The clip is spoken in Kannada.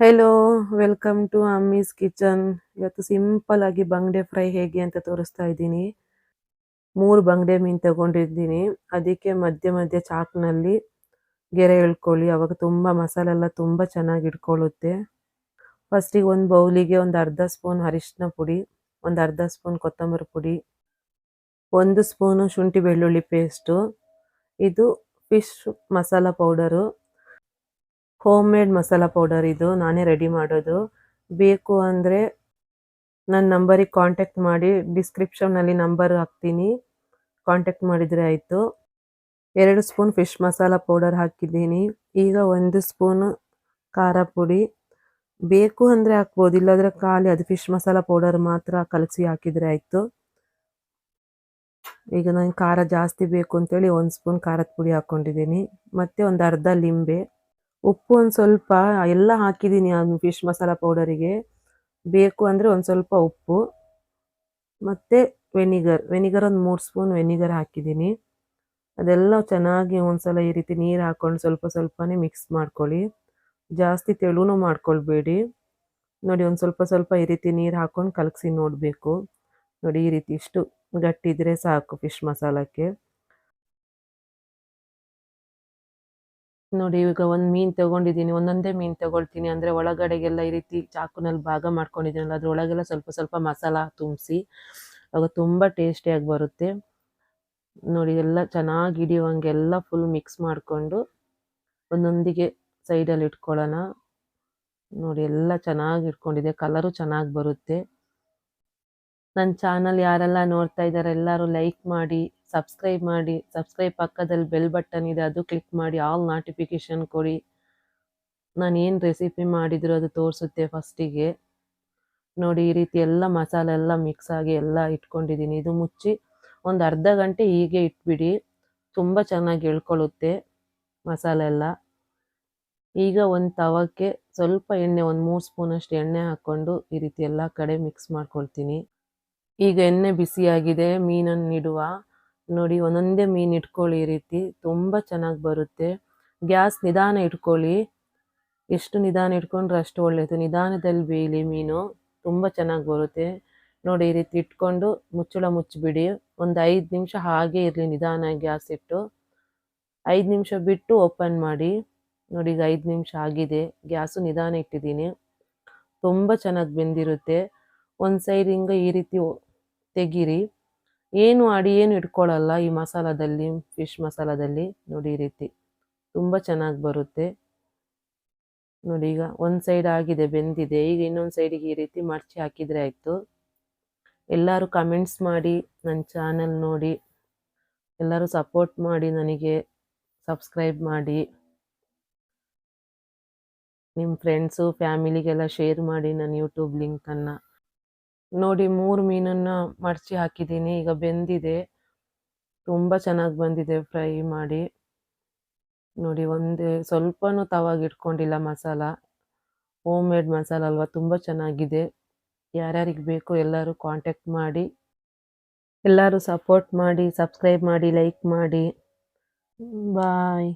Hello welcome to Ammi's kitchen ಇವತ್ತು ಸಿಂಪಲ್ ಆಗಿ ಬಂಗಡೆ ಫ್ರೈ ಹೇಗೆ ಅಂತ ತೋರಿಸ್ತಾ ಇದ್ದೀನಿ. ಮೂರು ಬಂಗಡೆ ಮೀನು ತಗೊಂಡಿದ್ದೀನಿ. ಅದಕ್ಕೆ ಮಧ್ಯ ಮಧ್ಯ ಚಾಕ್ನಲ್ಲಿ ಗೆರೆ ಇಳ್ಕೊಳ್ಳಿ ಅವಾಗ ತುಂಬ ಮಸಾಲೆ ಎಲ್ಲಾ ತುಂಬ ಚೆನ್ನಾಗಿ ಇಟ್ಕೊಳ್ಳುತ್ತೆ. ಫಸ್ಟಿಗೆ ಒಂದು ಬೌಲಿಗೆ ಒಂದು ಅರ್ಧ ಸ್ಪೂನ್ ಅರಿಶಿನ ಪುಡಿ, ಒಂದು ಅರ್ಧ ಸ್ಪೂನ್ ಕೊತ್ತಂಬರಿ ಪುಡಿ, ಒಂದು ಸ್ಪೂನು ಶುಂಠಿ ಬೆಳ್ಳುಳ್ಳಿ ಪೇಸ್ಟು ಇದು fish masala powder home made masala powder ಇದು, ನಾನೇ ರೆಡಿ ಮಾಡೋದು. ಬೇಕು ಅಂದರೆ ನನ್ನ ನಂಬರಿಗೆ ಕಾಂಟ್ಯಾಕ್ಟ್ ಮಾಡಿ ಡಿಸ್ಕ್ರಿಪ್ಷನ್ನಲ್ಲಿ ನಂಬರ್ ಹಾಕ್ತೀನಿ. ಕಾಂಟ್ಯಾಕ್ಟ್ ಮಾಡಿದರೆ ಆಯಿತು. ಎರಡು ಸ್ಪೂನ್ ಫಿಶ್ ಮಸಾಲ ಪೌಡರ್ ಹಾಕಿದ್ದೀನಿ. ಈಗ ಒಂದು ಸ್ಪೂನು ಖಾರ ಪುಡಿ. ಬೇಕು ಅಂದರೆ ಹಾಕ್ಬೋದು, ಇಲ್ಲಾಂದರೆ ಖಾಲಿ ಅದು ಫಿಶ್ ಮಸಾಲ ಪೌಡರ್ ಮಾತ್ರ ಕಲಸಿ ಹಾಕಿದರೆ ಆಯಿತು. ಈಗ ನನಗೆ ಖಾರ ಜಾಸ್ತಿ ಬೇಕು ಅಂತೇಳಿ ಒಂದು ಸ್ಪೂನ್ ಖಾರದ ಪುಡಿ ಹಾಕ್ಕೊಂಡಿದ್ದೀನಿ ಮತ್ತು ಒಂದು ಅರ್ಧ ಲಿಂಬೆ. ಉಪ್ಪು ಒಂದು ಸ್ವಲ್ಪ, ಎಲ್ಲ ಹಾಕಿದ್ದೀನಿ ಅದು ಫಿಶ್ ಮಸಾಲ ಪೌಡರಿಗೆ ಬೇಕು ಅಂದರೆ ಒಂದು ಸ್ವಲ್ಪ ಉಪ್ಪು. ಮತ್ತು ವೆನಿಗರ್ ವೆನಿಗರ್ ಒಂದು ಮೂರು ಸ್ಪೂನ್ ವೆನಿಗರ್ ಹಾಕಿದ್ದೀನಿ. ಅದೆಲ್ಲ ಚೆನ್ನಾಗಿ ಒಂದ್ಸಲ ಈ ರೀತಿ ನೀರು ಹಾಕ್ಕೊಂಡು ಸ್ವಲ್ಪ ಸ್ವಲ್ಪನೇ ಮಿಕ್ಸ್ ಮಾಡ್ಕೊಳ್ಳಿ. ಜಾಸ್ತಿ ತೆಳುನೂ ಮಾಡ್ಕೊಳ್ಬೇಡಿ. ನೋಡಿ ಒಂದು ಸ್ವಲ್ಪ ಸ್ವಲ್ಪ ಈ ರೀತಿ ನೀರು ಹಾಕ್ಕೊಂಡು ಕಲಗಿಸಿ ನೋಡಬೇಕು. ನೋಡಿ ಈ ರೀತಿ ಇಷ್ಟು ಗಟ್ಟಿದ್ರೆ ಸಾಕು ಫಿಶ್ ಮಸಾಲಕ್ಕೆ ನೋಡಿ ಈಗ ಒಂದು ಮೀನು ತಗೊಂಡಿದ್ದೀನಿ, ಒಂದೊಂದೇ ಮೀನು ತಗೊಳ್ತೀನಿ. ಅಂದರೆ ಒಳಗಡೆಗೆಲ್ಲ ಈ ರೀತಿ ಚಾಕುನಲ್ಲಿ ಭಾಗ ಮಾಡ್ಕೊಂಡಿದ್ದೀನಲ್ಲ ಅದ್ರ ಒಳಗೆಲ್ಲ ಸ್ವಲ್ಪ ಸ್ವಲ್ಪ ಮಸಾಲ ತುಂಬಿಸಿ ಆಗ ತುಂಬ ಟೇಸ್ಟಿಯಾಗಿ ಬರುತ್ತೆ. ನೋಡಿ, ಎಲ್ಲ ಚೆನ್ನಾಗಿ ಹಿಡಿಯುವಂಗೆ ಎಲ್ಲ ಫುಲ್ ಮಿಕ್ಸ್ ಮಾಡಿಕೊಂಡು ಒಂದೊಂದಿಗೆ ಸೈಡಲ್ಲಿ ಇಟ್ಕೊಳ್ಳೋಣ. ನೋಡಿ, ಎಲ್ಲ ಚೆನ್ನಾಗಿ ಇಟ್ಕೊಂಡಿದೆ ಕಲರು ಚೆನ್ನಾಗಿ ಬರುತ್ತೆ. ನನ್ನ ಚಾನಲ್ ಯಾರೆಲ್ಲ ನೋಡ್ತಾ ಇದ್ದಾರೆ, ಎಲ್ಲರೂ ಲೈಕ್ ಮಾಡಿ. ಸಬ್ಸ್ಕ್ರೈಬ್ ಮಾಡಿ ಸಬ್ಸ್ಕ್ರೈಬ್ ಪಕ್ಕದಲ್ಲಿ ಬೆಲ್ ಬಟನ್ ಇದೆ, ಅದು ಕ್ಲಿಕ್ ಮಾಡಿ ಆಲ್ ನೋಟಿಫಿಕೇಶನ್ ಕೊಡಿ. ನಾನು ಏನು ರೆಸಿಪಿ ಮಾಡಿದ್ರು ಅದು ತೋರಿಸುತ್ತೆ ಫಸ್ಟಿಗೆ ನೋಡಿ, ಈ ರೀತಿ ಎಲ್ಲ ಮಸಾಲೆ ಎಲ್ಲ ಮಿಕ್ಸ್ ಆಗಿ ಎಲ್ಲ ಇಟ್ಕೊಂಡಿದ್ದೀನಿ. ಇದು ಮುಚ್ಚಿ ಒಂದು ಅರ್ಧ ಗಂಟೆ ಹೀಗೆ ಇಟ್ಬಿಡಿ. ತುಂಬ ಚೆನ್ನಾಗಿ ಎಳ್ಕೊಳ್ಳುತ್ತೆ ಮಸಾಲೆ ಎಲ್ಲ. ಈಗ ಒಂದು ತವಕ್ಕೆ ಸ್ವಲ್ಪ ಎಣ್ಣೆ, ಒಂದು ಮೂರು ಸ್ಪೂನಷ್ಟು ಎಣ್ಣೆ ಹಾಕ್ಕೊಂಡು ಈ ರೀತಿ ಎಲ್ಲ ಕಡೆ ಮಿಕ್ಸ್ ಮಾಡ್ಕೊಳ್ತೀನಿ. ಈಗ ಎಣ್ಣೆ ಬಿಸಿಯಾಗಿದೆ, ಮೀನನ್ನು ಇಡುವ. ನೋಡಿ ಒಂದೊಂದೇ ಮೀನು ಇಟ್ಕೊಳ್ಳಿ ಈ ರೀತಿ. ತುಂಬ ಚೆನ್ನಾಗಿ ಬರುತ್ತೆ. ಗ್ಯಾಸ್ ನಿಧಾನ ಇಟ್ಕೊಳ್ಳಿ. ಎಷ್ಟು ನಿಧಾನ ಇಟ್ಕೊಂಡ್ರೆ ಅಷ್ಟು ಒಳ್ಳೆಯದು ನಿಧಾನದಲ್ಲಿ ಬೇಯಲಿ ಮೀನು. ತುಂಬ ಚೆನ್ನಾಗಿ ಬರುತ್ತೆ. ನೋಡಿ ಈ ರೀತಿ ಇಟ್ಕೊಂಡು ಮುಚ್ಚಳ ಮುಚ್ಚಿಬಿಡಿ. ಒಂದು ಐದು ನಿಮಿಷ ಹಾಗೆ ಇರಲಿ ನಿಧಾನ ಗ್ಯಾಸ್ ಇಟ್ಟು. ಐದು ನಿಮಿಷ ಬಿಟ್ಟು ಓಪನ್ ಮಾಡಿ. ನೋಡಿ ಈಗ ಐದು ನಿಮಿಷ ಆಗಿದೆ. ಗ್ಯಾಸು ನಿಧಾನ ಇಟ್ಟಿದ್ದೀನಿ. ತುಂಬ ಚೆನ್ನಾಗಿ ಬೆಂದಿರುತ್ತೆ. ಒಂದು ಸೈಡ್ ಹಿಂಗೆ ಈ ರೀತಿ ತೆಗೀರಿ. ಏನು ಅಡಿ ಏನು ಇಟ್ಕೊಳ್ಳಲ್ಲ ಈ ಮಸಾಲದಲ್ಲಿ ಫಿಶ್ ಮಸಾಲದಲ್ಲಿ. ನೋಡಿ ಈ ರೀತಿ. ತುಂಬ ಚೆನ್ನಾಗಿ ಬರುತ್ತೆ. ನೋಡಿ ಈಗ ಒಂದು ಸೈಡ್ ಆಗಿದೆ, ಬೆಂದಿದೆ. ಈಗ ಇನ್ನೊಂದು ಸೈಡಿಗೆ ಈ ರೀತಿ ಮಡಚಿ ಹಾಕಿದರೆ ಆಯಿತು. ಎಲ್ಲರೂ ಕಮೆಂಟ್ಸ್ ಮಾಡಿ ನನ್ನ ಚಾನಲ್ ನೋಡಿ. ಎಲ್ಲರೂ ಸಪೋರ್ಟ್ ಮಾಡಿ ನನಗೆ ಸಬ್ಸ್ಕ್ರೈಬ್ ಮಾಡಿ. ನಿಮ್ಮ ಫ್ರೆಂಡ್ಸು ಫ್ಯಾಮಿಲಿಗೆಲ್ಲ ಶೇರ್ ಮಾಡಿ ನನ್ನ ಯೂಟ್ಯೂಬ್ ಲಿಂಕನ್ನು ನೋಡಿ ಮೂರು ಮೀನನ್ನ ಮಡಚಿ ಹಾಕಿದ್ದೀನಿ. ಈಗ ಬೆಂದಿದೆ. ತುಂಬ ಚೆನ್ನಾಗಿ ಬಂದಿದೆ ಫ್ರೈ ಮಾಡಿ. ನೋಡಿ ಒಂದೇ ಸ್ವಲ್ಪನೂ ತವಾಗಿ ಇಟ್ಕೊಂಡಿಲ್ಲ ಮಸಾಲ. ಹೋಮ್ ಮೇಡ್ ಮಸಾಲ ಅಲ್ವಾ? ತುಂಬ ಚೆನ್ನಾಗಿದೆ. ಯಾರ್ಯಾರಿಗೆ ಬೇಕು ಎಲ್ಲರೂ ಕಾಂಟ್ಯಾಕ್ಟ್ ಮಾಡಿ. ಎಲ್ಲರೂ ಸಪೋರ್ಟ್ ಮಾಡಿ, ಸಬ್ಸ್ಕ್ರೈಬ್ ಮಾಡಿ, ಲೈಕ್ ಮಾಡಿ. ಬಾಯ್.